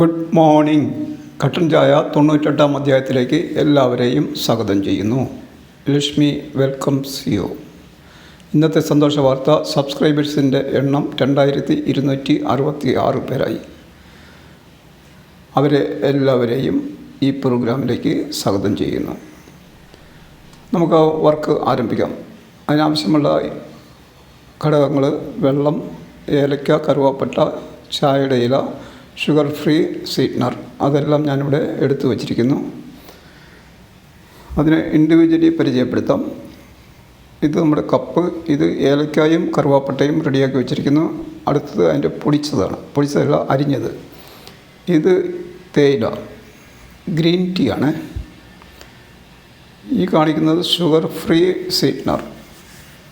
Good morning കട്ടൻ ചായ തൊണ്ണൂറ്റെട്ടാം അധ്യായത്തിലേക്ക് എല്ലാവരെയും സ്വാഗതം ചെയ്യുന്നു. ലക്ഷ്മി വെൽക്കംസ് യു ഇന്നത്തെ സന്തോഷ വാർത്ത സബ്സ്ക്രൈബേഴ്സിന്റെ എണ്ണം രണ്ടായിരത്തി ഇരുന്നൂറ്റി അറുപത്തി ആറ് പേരായി. അവരെ എല്ലാവരെയും ഈ പ്രോഗ്രാമിലേക്ക് സ്വാഗതം ചെയ്യുന്നു. നമുക്ക് വർക്ക് ആരംഭിക്കാം. അതിനാവശ്യമുള്ള ഘടകങ്ങൾ വെള്ളം ഏലക്ക കറുവാപ്പട്ട ചായയുടെ ഇല ഷുഗർ ഫ്രീ സ്വീറ്റ്നർ. അതെല്ലാം ഞാനിവിടെ എടുത്തു വച്ചിരിക്കുന്നു. അതിനെ ഇൻഡിവിജ്വലി പരിചയപ്പെടുത്താം. ഇത് നമ്മുടെ കപ്പ് ഇത് ഏലക്കായും കറുവാപ്പട്ടയും റെഡിയാക്കി വെച്ചിരിക്കുന്നു. അടുത്തത് അതിന്റെ പൊടിച്ചതാണ്. പൊടിച്ചതല്ല അരിഞ്ഞത്. ഇത് തേയില ഗ്രീൻ ടീ ആണ്. ഈ കാണിക്കുന്നത് ഷുഗർ ഫ്രീ സ്വീറ്റ്നർ.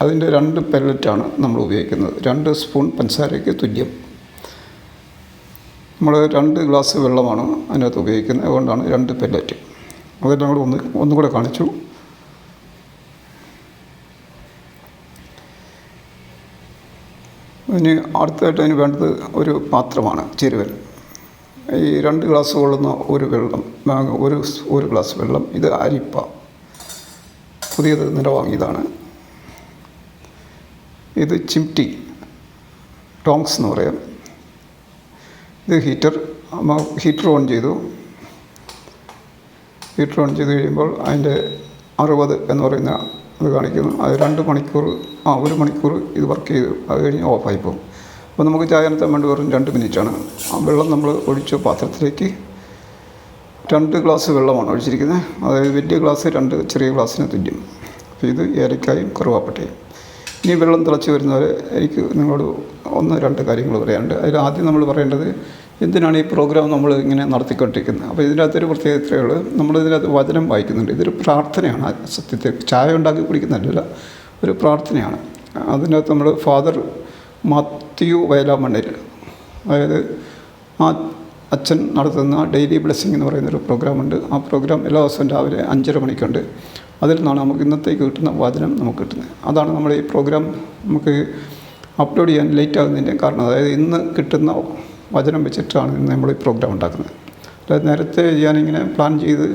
അതിന്റെ രണ്ട് പെല്ലറ്റാണ് നമ്മൾ ഉപയോഗിക്കുന്നത്. രണ്ട് സ്പൂൺ പഞ്ചസാരയ്ക്ക് തുല്യം. നമ്മൾ രണ്ട് ഗ്ലാസ് വെള്ളമാണ് അതിനകത്ത് ഉപയോഗിക്കുന്നത്. അതുകൊണ്ടാണ് രണ്ട് പെല്ലറ്റ് അതെല്ലാം കൂടെ ഒന്ന് ഒന്നും കൂടെ കാണിച്ചു. ഇനി അടുത്തായിട്ട് അതിന് വേണ്ടത് ഒരു പാത്രമാണ് ചേരുവൽ ഈ രണ്ട് ഗ്ലാസ് കൊള്ളുന്ന ഒരു വെള്ളം ഒരു ഒരു ഗ്ലാസ് വെള്ളം ഇത് അരിപ്പ. പുതിയത് നില വാങ്ങിയതാണ്. ഇത് ചിംറ്റി ടോങ്സ് എന്ന് പറയാം. ഇത് ഹീറ്റർ ഹീറ്റർ ഓൺ ചെയ്തു. ഹീറ്റർ ഓൺ ചെയ്ത് കഴിയുമ്പോൾ അതിന്റെ അറുപത് എന്ന് പറയുന്ന അത് കാണിക്കുന്നു. അത് രണ്ട് മണിക്കൂർ ആ ഒരു മണിക്കൂർ ഇത് വർക്ക് ചെയ്തു. അത് കഴിഞ്ഞ് ഓഫായി പോകും. അപ്പോൾ നമുക്ക് ചായ നനത്താൻ വേണ്ടി വെറും രണ്ട് മിനിറ്റാണ് ആ വെള്ളം നമ്മൾ ഒഴിച്ച പാത്രത്തിലേക്ക് രണ്ട് ഗ്ലാസ് വെള്ളമാണ് ഒഴിച്ചിരിക്കുന്നത്. അതായത് വലിയ ഗ്ലാസ് രണ്ട് ചെറിയ ഗ്ലാസ്സിന് തുല്യം. അപ്പോൾ ഇത് ഏലക്കായും കറുവാപ്പട്ടയും. ഇനി വെള്ളം തിളച്ച് വരുന്നവരെ എനിക്ക് നിങ്ങളോട് ഒന്ന് രണ്ട് കാര്യങ്ങൾ പറയാനുണ്ട്. അതിൽ ആദ്യം നമ്മൾ പറയേണ്ടത് എന്തിനാണ് ഈ പ്രോഗ്രാം നമ്മൾ ഇങ്ങനെ നടത്തിക്കൊണ്ടിരിക്കുന്നത്? അപ്പോൾ ഇതിനകത്തൊരു പ്രത്യേകത ഇത്രയേ ഉള്ളൂ. നമ്മൾ ഇതിനകത്ത് വചനം വായിക്കുന്നുണ്ട്. ഇതൊരു പ്രാർത്ഥനയാണ്. സത്യത്തെ ചായ ഉണ്ടാക്കി കുടിക്കുന്നതല്ല ഒരു പ്രാർത്ഥനയാണ്. അതിനകത്ത് നമ്മൾ ഫാദർ മാത്യു വയലാമണ്ണിൽ അതായത് ആ അച്ഛൻ നടത്തുന്ന ഡെയിലി ബ്ലെസ്സിങ് എന്ന് പറയുന്നൊരു പ്രോഗ്രാമുണ്ട് ആ പ്രോഗ്രാം എല്ലാ ദിവസവും രാവിലെ അഞ്ചര മണിക്കുണ്ട്. അതിൽ നിന്നാണ് നമുക്ക് ഇന്നത്തേക്ക് കിട്ടുന്ന വചനം നമുക്ക് കിട്ടുന്നത്. അതാണ് നമ്മൾ ഈ പ്രോഗ്രാം നമുക്ക് അപ്ലോഡ് ചെയ്യാൻ ലേറ്റ് ആകുന്നതിന്റെയും കാരണം അതായത് ഇന്ന് കിട്ടുന്ന വചനം വെച്ചിട്ടാണ് ഇന്ന് നമ്മൾ ഈ പ്രോഗ്രാം ഉണ്ടാക്കുന്നത്. അതായത് നേരത്തെ ഞാനിങ്ങനെ പ്ലാൻ ചെയ്ത്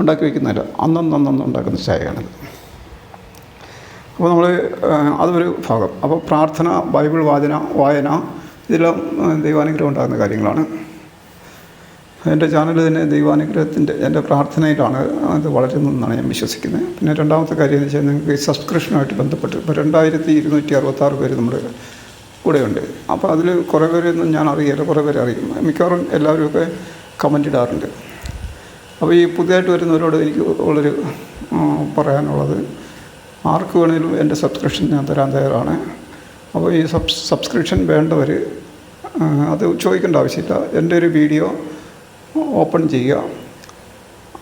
ഉണ്ടാക്കി വയ്ക്കുന്നില്ല അന്നന്നന്ന് ഉണ്ടാക്കുന്ന ചായയാണിത്. അപ്പോൾ നമ്മൾ അതൊരു ഭാഗം. അപ്പോൾ പ്രാർത്ഥന ബൈബിൾ വാചന വായന ഇതെല്ലാം ദൈവാനുഗ്രഹം ഉണ്ടാകുന്ന കാര്യങ്ങളാണ്. എന്റെ ചാനൽ തന്നെ ദൈവാനുഗ്രഹത്തിന്റെ എന്റെ പ്രാർത്ഥനയിലാണ് അത് വളരുന്നതെന്നാണ് ഞാൻ വിശ്വസിക്കുന്നത്. പിന്നെ രണ്ടാമത്തെ കാര്യം എന്ന് വെച്ചാൽ നിങ്ങൾക്ക് സബ്സ്ക്രിപ്ഷനുമായിട്ട് ബന്ധപ്പെട്ട് ഇപ്പോൾ രണ്ടായിരത്തി ഇരുന്നൂറ്റി അറുപത്താറ് പേര് നമ്മുടെ കൂടെയുണ്ട്. അപ്പോൾ അതിൽ കുറേ പേരൊന്നും ഞാൻ അറിയില്ല. കുറേ പേരെ അറിയും. മിക്കവാറും എല്ലാവരുമൊക്കെ കമന്റ് ഇടാറുണ്ട്. അപ്പോൾ ഈ പുതിയതായിട്ട് വരുന്നവരോട് എനിക്ക് ഉള്ളൊരു പറയാനുള്ളത് ആർക്ക് വേണേലും എന്റെ സബ്സ്ക്രിപ്ഷൻ ഞാൻ തരാൻ തയ്യാറാണ്. അപ്പോൾ ഈ സബ് സബ്സ്ക്രിപ്ഷൻ വേണ്ടവർ അത് ചോദിക്കേണ്ട ആവശ്യമില്ല. എന്റെ ഒരു വീഡിയോ ഓപ്പൺ ചെയ്യുക.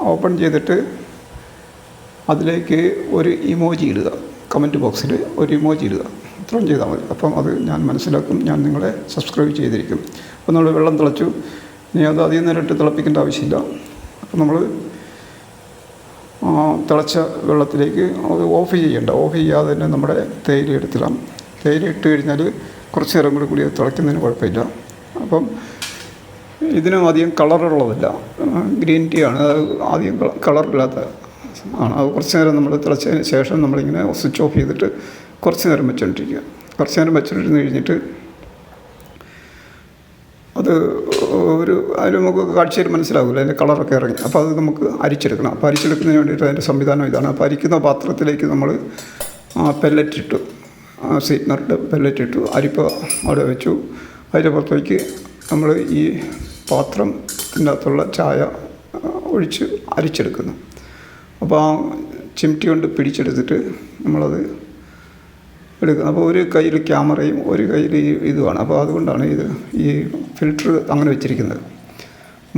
ഓപ്പൺ ചെയ്തിട്ട് അതിലേക്ക് ഒരു ഇമോജി ഇടുക. കമന്റ് ബോക്സിൽ ഒരു ഇമോജി ഇടുക. ഇത്രയും ചെയ്താൽ മതി. അപ്പം അത് ഞാൻ മനസ്സിലാക്കും. ഞാൻ നിങ്ങളെ സബ്സ്ക്രൈബ് ചെയ്തിരിക്കും. അപ്പോൾ നമ്മൾ വെള്ളം തിളച്ചു. ഇനി അത് അധികം നേരിട്ട് തിളപ്പിക്കേണ്ട ആവശ്യമില്ല. അപ്പം നമ്മൾ തിളച്ച വെള്ളത്തിലേക്ക് അത് ഓഫ് ചെയ്യേണ്ട. ഓഫ് ചെയ്യാതെ തന്നെ നമ്മുടെ തേയില എടുത്തിടാം. തേയില ഇട്ട് കഴിഞ്ഞാൽ കുറച്ച് നേരം കൂടി കൂടി തിളയ്ക്കുന്നതിന് കുഴപ്പമില്ല. അപ്പം ഇതിനും അധികം കളറുള്ളതല്ല. ഗ്രീൻ ടീ ആണ്. ആദ്യം കളറില്ലാത്ത ആണ്. അത് കുറച്ച് നേരം നമ്മൾ തിളച്ചതിന് ശേഷം നമ്മളിങ്ങനെ സ്വിച്ച് ഓഫ് ചെയ്തിട്ട് കുറച്ച് നേരം വെച്ചുകൊണ്ടിരിക്കുക കുറച്ച് നേരം വെച്ചിട്ടിരുന്ന് കഴിഞ്ഞിട്ട് അത് ഒരു അതിൽ നമുക്ക് കാഴ്ചയിൽ മനസ്സിലാകില്ല അതിന്റെ കളറൊക്കെ ഇറങ്ങി. അപ്പോൾ അത് നമുക്ക് അരിച്ചെടുക്കണം. അപ്പോൾ അരിച്ചെടുക്കുന്നതിന് വേണ്ടിയിട്ട് അതിന്റെ സംവിധാനം ഇതാണ്. അപ്പോൾ അരിക്കുന്ന പാത്രത്തിലേക്ക് നമ്മൾ പെല്ലറ്റ് ഇട്ടു സ്വീറ്റ്നറിന്റെ പെല്ലറ്റ് ഇട്ടു അരിപ്പ അവിടെ വെച്ചു. അതിന്റെ പുറത്തേക്ക് നമ്മൾ ഈ പാത്രത്തിന്റെ അകത്തുള്ള ചായ ഒഴിച്ച് അരിച്ചെടുക്കുന്നു. അപ്പോൾ ആ ചിമിറ്റി കൊണ്ട് പിടിച്ചെടുത്തിട്ട് നമ്മളത് എടുക്കുന്നത് അപ്പോൾ ഒരു കയ്യിൽ ക്യാമറയും ഒരു കയ്യിൽ ഇതുമാണ്. അപ്പോൾ അതുകൊണ്ടാണ് ഇത് ഈ ഫിൽറ്റർ അങ്ങനെ വെച്ചിരിക്കുന്നത്.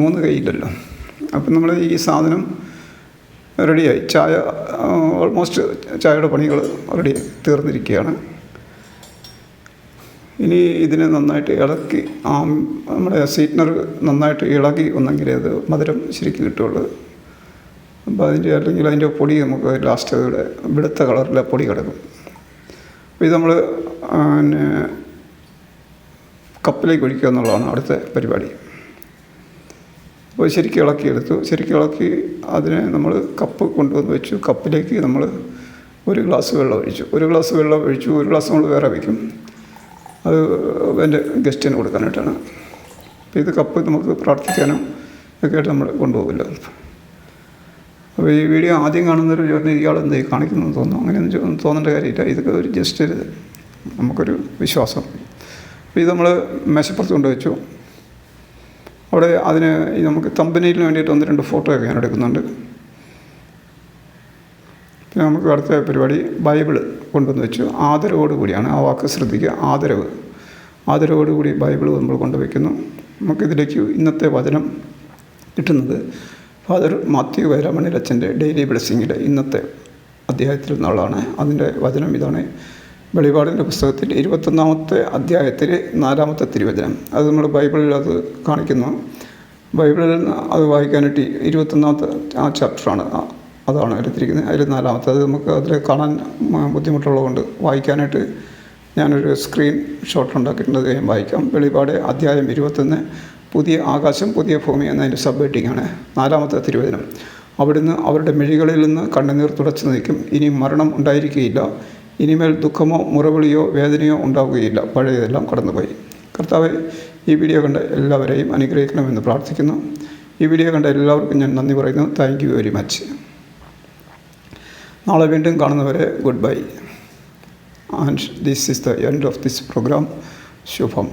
മൂന്ന് കൈയില്ലല്ലോ അപ്പം നമ്മൾ ഈ സാധനം റെഡിയായി. ചായ ഓൾമോസ്റ്റ് ചായയുടെ പണികൾ റെഡി തീർന്നിരിക്കുകയാണ്. ഇനി ഇതിനെ നന്നായിട്ട് ഇളക്കി ആ നമ്മുടെ സ്വീറ്റ്നർ നന്നായിട്ട് ഇളകി ഒന്നെങ്കിലേ അത് മധുരം ശരിക്കും കിട്ടുള്ളൂ അപ്പോൾ അതിന്റെ അല്ലെങ്കിൽ അതിന്റെ പൊടി നമുക്ക് ലാസ്റ്റ് ഇവിടെ വെളുത്ത കളറിലെ പൊടി കിടക്കും. അപ്പോൾ ഇത് നമ്മൾ പിന്നെ കപ്പിലേക്ക് ഒഴിക്കുക എന്നുള്ളതാണ് അടുത്ത പരിപാടി. അപ്പോൾ ശരിക്കും ഇളക്കിയെടുത്തു. ശരിക്കും ഇളക്കി അതിനെ നമ്മൾ കപ്പ് കൊണ്ടുവന്ന് വെച്ചു. കപ്പിലേക്ക് നമ്മൾ ഒരു ഗ്ലാസ് വെള്ളം ഒഴിച്ചു. ഒരു ഗ്ലാസ് വെള്ളം ഒഴിച്ചു. ഒരു ഗ്ലാസ് നമ്മൾ വേറെ വയ്ക്കും. അത് എന്റെ ഗസ്റ്റിന് കൊടുക്കാനായിട്ടാണ്. അപ്പോൾ ഇത് കപ്പ് നമുക്ക് പ്രാർത്ഥിക്കാനും ഒക്കെ ആയിട്ട് നമ്മൾ കൊണ്ടുപോകില്ല. അപ്പോൾ ഈ വീഡിയോ ആദ്യം കാണുന്നവർ ചോദിച്ചാൽ ഇയാൾ കാണിക്കുന്നു കാണിക്കുന്നതെന്ന് തോന്നുന്നു. അങ്ങനെയൊന്നും തോന്നേണ്ട കാര്യമില്ല. ഇതൊക്കെ ഒരു ജസ്റ്റ് ഒരു നമുക്കൊരു വിശ്വാസം. അപ്പോൾ ഇത് നമ്മൾ മെശപ്പുറത്ത് കൊണ്ടുവച്ചു. അവിടെ അതിന് നമുക്ക് തമ്പനയിലിന് വേണ്ടിയിട്ട് ഒന്ന് രണ്ട് ഫോട്ടോയൊക്കെ ഞാൻ എടുക്കുന്നുണ്ട്. പിന്നെ നമുക്ക് അടുത്ത പരിപാടി ബൈബിൾ കൊണ്ടുവന്ന് വെച്ചു. ആദരവോടുകൂടിയാണ് ആ വാക്ക് ശ്രദ്ധിക്കുക. ആദരവ്. ആദരവോടുകൂടി ബൈബിൾ നമ്മൾ കൊണ്ടുവയ്ക്കുന്നു. നമുക്കിതിലേക്ക് ഇന്നത്തെ വചനം കിട്ടുന്നത് ഫാദർ മാത്യു വൈരാമണിലച്ഛന്റെ ഡെയിലി ബ്ലെസ്സിങ്ങിലെ ഇന്നത്തെ അധ്യായത്തിൽ നിന്നുള്ളതാണ്. അതിന്റെ വചനം ഇതാണ്. വെളിപാടിന്റെ പുസ്തകത്തിൽ ഇരുപത്തൊന്നാമത്തെ അധ്യായത്തിൽ നാലാമത്തെ തിരുവചനം. അത് നമ്മൾ ബൈബിളിൽ അത് കാണിക്കുന്നു. ബൈബിളിൽ അത് വായിക്കാനായിട്ട് ഇരുപത്തൊന്നാമത്തെ ആ ചാപ്റ്ററാണ്. അതാണ് എടുത്തിരിക്കുന്നത്. അതിൽ നാലാമത്തെ അത് നമുക്ക് അതിൽ കാണാൻ ബുദ്ധിമുട്ടുള്ളതുകൊണ്ട് വായിക്കാനായിട്ട് ഞാനൊരു സ്ക്രീൻ ഷോട്ട് ഉണ്ടാക്കിയിട്ടുണ്ട്. അത് വായിക്കാം. വെളിപാട് അധ്യായം ഇരുപത്തൊന്ന്. പുതിയ ആകാശം പുതിയ ഭൂമി എന്നതിന്റെ സബ് ഹെഡിങ്ങാണ് നാലാമത്തെ തിരുവചനം. അവിടുന്ന് അവരുടെ മിഴികളിൽ നിന്ന് കണ്ണുനീർ തുടച്ചു നീക്കും. ഇനി മരണം ഉണ്ടായിരിക്കുകയില്ല. ഇനിമേൽ ദുഃഖമോ മുറവിളിയോ വേദനയോ ഉണ്ടാവുകയില്ല. പഴയതെല്ലാം കടന്നുപോയി. കർത്താവ് ഈ വീഡിയോ കണ്ട എല്ലാവരെയും അനുഗ്രഹിക്കണമെന്ന് പ്രാർത്ഥിക്കുന്നു. ഈ വീഡിയോ കണ്ട എല്ലാവർക്കും ഞാൻ നന്ദി പറയുന്നു. താങ്ക് യു വെരി മച്ച് നാളെ വീണ്ടും കാണുന്നവരെ good bye. And this is the end of this programme Shubham.